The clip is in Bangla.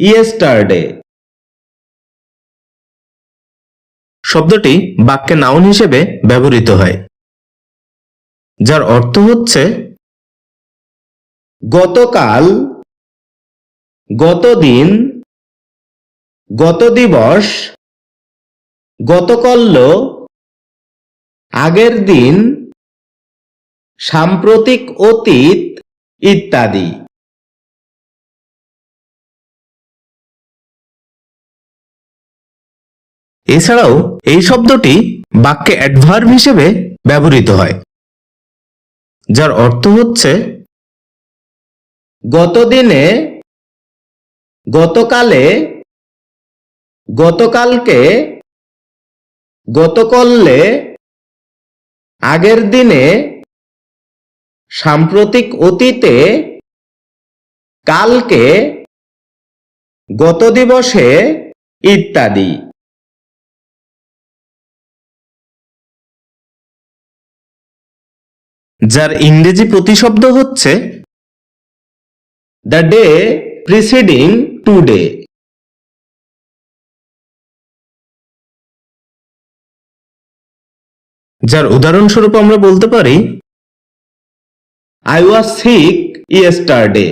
ইয়েস্টারডে। শব্দটি বাক্যে নাউন হিসেবে ব্যবহৃত হয়, যার অর্থ হচ্ছে, গতকাল, গতদিন গত দিবস গতকল্য, আগের দিন, সাম্প্রতিক অতীত ইত্যাদি। এছাড়াও এই শব্দটি বাক্যে অ্যাডভার্ব হিসেবে ব্যবহৃত হয়, যার অর্থ হচ্ছে, গতদিনে, গতকালে, গতকালকে, গতকল্যে, আগের দিনে, সাম্প্রতিক অতীতে, কালকে গত দিবসে ইত্যাদি। যার ইংরেজি প্রতিশব্দ হচ্ছে দ্য ডে প্রিসিডিং টুডে যার উদাহরণস্বরূপ আমরা বলতে পারি আই ওয়াজ সিক ইয়েস্টারডে